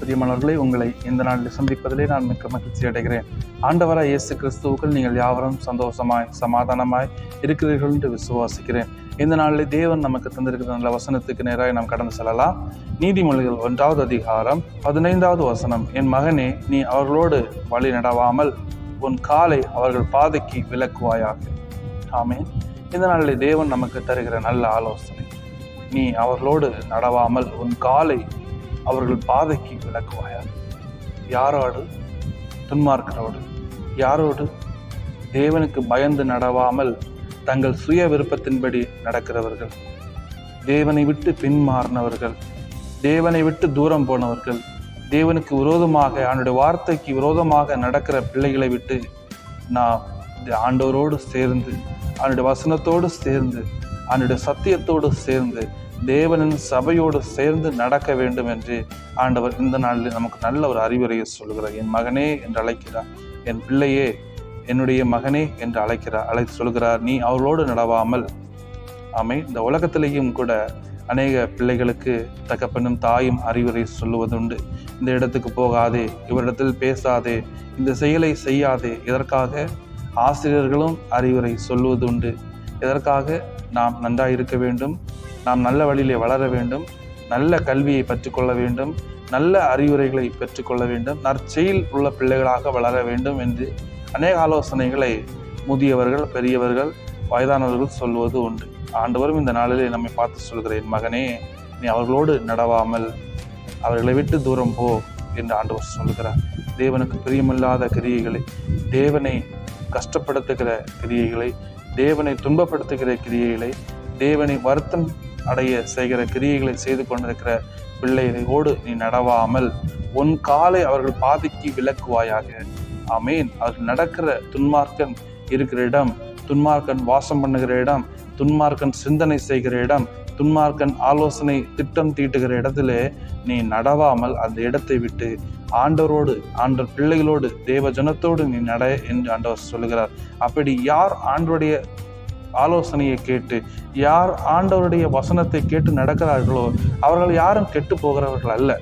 பிரியமானவர்களே உங்களை இந்த நாளில் சந்திப்பதிலே நான் மிக்க மகிழ்ச்சி அடைகிறேன். ஆண்டவராக இயேசு கிறிஸ்துவுக்குள் நீங்கள் யாவரும் சந்தோஷமாய் சமாதானமாய் இருக்கிறீர்கள் என்று விசுவாசிக்கிறேன். இந்த நாளில் தேவன் நமக்கு தந்திருக்கிற நல்ல வசனத்துக்கு நேராக நாம் கடந்து செல்லலாம். நீதிமொழிகள் ஒன்றாவது அதிகாரம் பதினைந்தாவது வசனம். என் மகனே நீ அவர்களோடு வழி நடவாமல் உன் காலை அவர்கள் பாதைக்கு விலக்குவாயாக. ஆமே இந்த நாளில் தேவன் நமக்கு தருகிற நல்ல ஆலோசனை நீ அவர்களோடு நடவாமல் உன் காலை அவர்கள் பாதைக்கு விளக்குவாயாக யாரோடு? துன்மார்க்கரோடு. யாரோடு? தேவனுக்கு பயந்து நடவாமல் தங்கள் சுய விருப்பத்தின்படி நடக்கிறவர்கள். தேவனை விட்டு பின்மாறினவர்கள். தேவனை விட்டு தூரம் போனவர்கள். தேவனுக்கு விரோதமாக அவனுடைய வார்த்தைக்கு விரோதமாக நடக்கிற பிள்ளைகளை விட்டு நாம் இந்த ஆண்டவரோடு சேர்ந்து அவனுடைய வசனத்தோடு சேர்ந்து அவனுடைய சத்தியத்தோடு சேர்ந்து தேவனின் சபையோடு சேர்ந்து நடக்க வேண்டும் என்று ஆண்டவர் இந்த நாளில் நமக்கு நல்ல ஒரு அறிவுரையை சொல்கிறார் என் மகனே என்று அழைக்கிறார். என் பிள்ளையே என்னுடைய மகனே என்று அழைக்கிறார். அழைத்து சொல்கிறார் நீ அவர்களோடு நடவாமல் ஆமை இந்த உலகத்திலேயும் கூட அநேக பிள்ளைகளுக்கு தகப்பனும் தாயும் அறிவுரை சொல்லுவதுண்டு. இந்த இடத்துக்கு போகாதே இவரிடத்தில் பேசாதே இந்த செயலை செய்யாதே. இதற்காக ஆசிரியர்களும் அறிவுரை சொல்லுவதுண்டு. இதற்காக நாம் நன்றாக இருக்க வேண்டும்? நாம் நல்ல வழியிலே வளர வேண்டும். நல்ல கல்வியை பெற்றுக்கொள்ள வேண்டும். நல்ல அறிவுரைகளை பெற்றுக்கொள்ள வேண்டும். நற்செயல் உள்ள பிள்ளைகளாக வளர வேண்டும் என்று அநேக ஆலோசனைகளை முதியவர்கள் பெரியவர்கள் வயதானவர்கள் சொல்வது உண்டு. ஆண்டவரும் இந்த நாளிலே நம்மை பார்த்து சொல்கிறேன் மகனே நீ அவர்களோடு நடவாமல் அவர்களை விட்டு தூரம் போ. என்று ஆண்டவர் சொல்கிறார் தேவனுக்கு பிரியமில்லாத கிரியைகளை தேவனை கஷ்டப்படுத்துகிற கிரியைகளை தேவனை துன்பப்படுத்துகிற கிரியைகளை தேவனை வருத்தம் அடைய செய்கிற கிரியைகளை செய்து கொண்டிருக்கிற பிள்ளைகளோடு நீ நடவாமல் உன் காலை அவர்கள் பாதிக்கு விளக்குவாயாக. அமேன் அவர்கள் நடக்கிற துன்மார்க்கன் இருக்கிற இடம் துன்மார்க்கன் வாசம் பண்ணுகிற இடம் துன்மார்க்கன் சிந்தனை செய்கிற இடம் துன்மார்க்கன் ஆலோசனை திட்டம் தீட்டுகிற இடத்திலே நீ நடவாமல் அந்த இடத்தை விட்டு ஆண்டவரோடு ஆண்டவர் பிள்ளைகளோடு தேவ ஜனத்தோடு நீ நட என்று ஆண்டவர் சொல்லுகிறார். அப்படி யார் ஆண்டவருடைய ஆலோசனையை கேட்டு யார் ஆண்டவருடைய வசனத்தை கேட்டு நடக்கிறார்களோ அவர்கள் யாரும் கெட்டு போகிறவர்கள் அல்ல.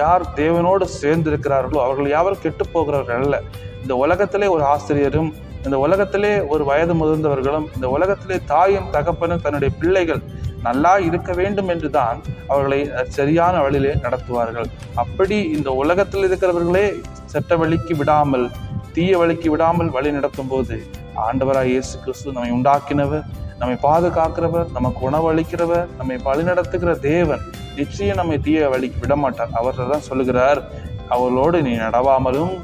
யார் தேவனோடு சேர்ந்து இருக்கிறார்களோ அவர்கள் யாரும் கெட்டு போகிறவர்கள் அல்ல. இந்த உலகத்திலே ஒரு ஆசிரியரும் இந்த உலகத்திலே ஒரு வயது முதிர்ந்தவர்களும் இந்த உலகத்திலே தாயும் தகப்பனும் தன்னுடைய பிள்ளைகள் நல்லா இருக்க வேண்டும் என்றுதான் அவர்களை சரியான வழியிலே நடத்துவார்கள். அப்படி இந்த உலகத்தில் இருக்கிறவர்களே செட்ட வழிக்கு விடாமல் தீய வழிக்கு விடாமல் வழி நடத்தும் போது ஆண்டவராக இயேசு கிறிஸ்து நம்மை உண்டாக்கினவர் நம்மை பாதுகாக்கிறவர் நமக்கு உணவு அளிக்கிறவர் நம்மை வழிநடத்துகிற தேவன் நிச்சயம் நம்மை தீய வழிக்கு விடமாட்டார். அவர் தான் சொல்லுகிறார் அவர்களோடு நீ நடவாமலும்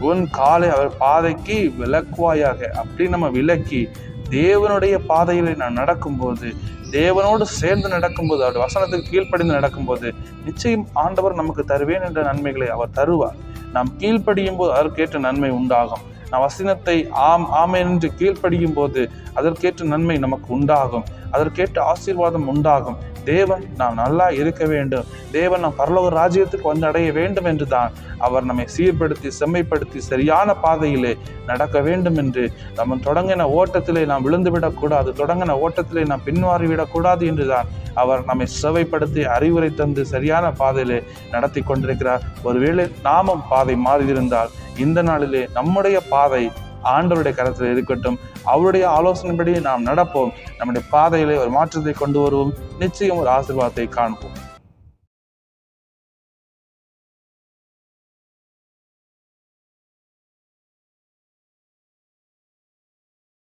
உன் காலை அவர் பாதைக்கு விலக்குவாயாக அப்படி நம்ம விலக்கி தேவனுடைய பாதையில் நான் நடக்கும்போது தேவனோடு சேர்ந்து நடக்கும்போது அவருடைய வசனத்துக்கு கீழ்ப்படிந்து நடக்கும்போது நிச்சயம் ஆண்டவர் நமக்கு தருவேன் என்ற நன்மைகளை அவர் தருவார். நாம் கீழ்ப்படியும் போது அதற்கேற்ற நன்மை உண்டாகும். நாம் வசனத்தை ஆம் ஆமேன் என்று கீழ்ப்படியும் போது அதற்கேற்ற நன்மை நமக்கு உண்டாகும். அதற்கேற்ற ஆசீர்வாதம் உண்டாகும். தேவன் நாம் நல்லா இருக்க வேண்டும். தேவன் நாம் பரலோக ராஜ்யத்துக்கு வந்து அடைய வேண்டும் என்று தான் அவர் நம்மை சீர்படுத்தி செம்மைப்படுத்தி சரியான பாதையிலே நடக்க வேண்டும் என்று நம்ம தொடங்கின ஓட்டத்திலே நாம் விழுந்து விடக்கூடாது தொடங்கின ஓட்டத்திலே நாம் பின்வாறி விடக்கூடாது என்று தான் அவர் நம்மை செவைப்படுத்தி அறிவுரை தந்து சரியான பாதையிலே நடத்தி கொண்டிருக்கிறார். ஒருவேளை நாமும் பாதை மாறியிருந்தால் இந்த நாளிலே நம்முடைய பாதை ஆண்டவருடைய கரத்தில் இருக்கட்டும். அவருடைய ஆலோசனைப்படி நாம் நடப்போம். நம்முடைய பாதையிலே ஒரு மாற்றத்தை கொண்டு வருவோம். நிச்சயம் ஒரு ஆசீர்வாதத்தை காண்போம்.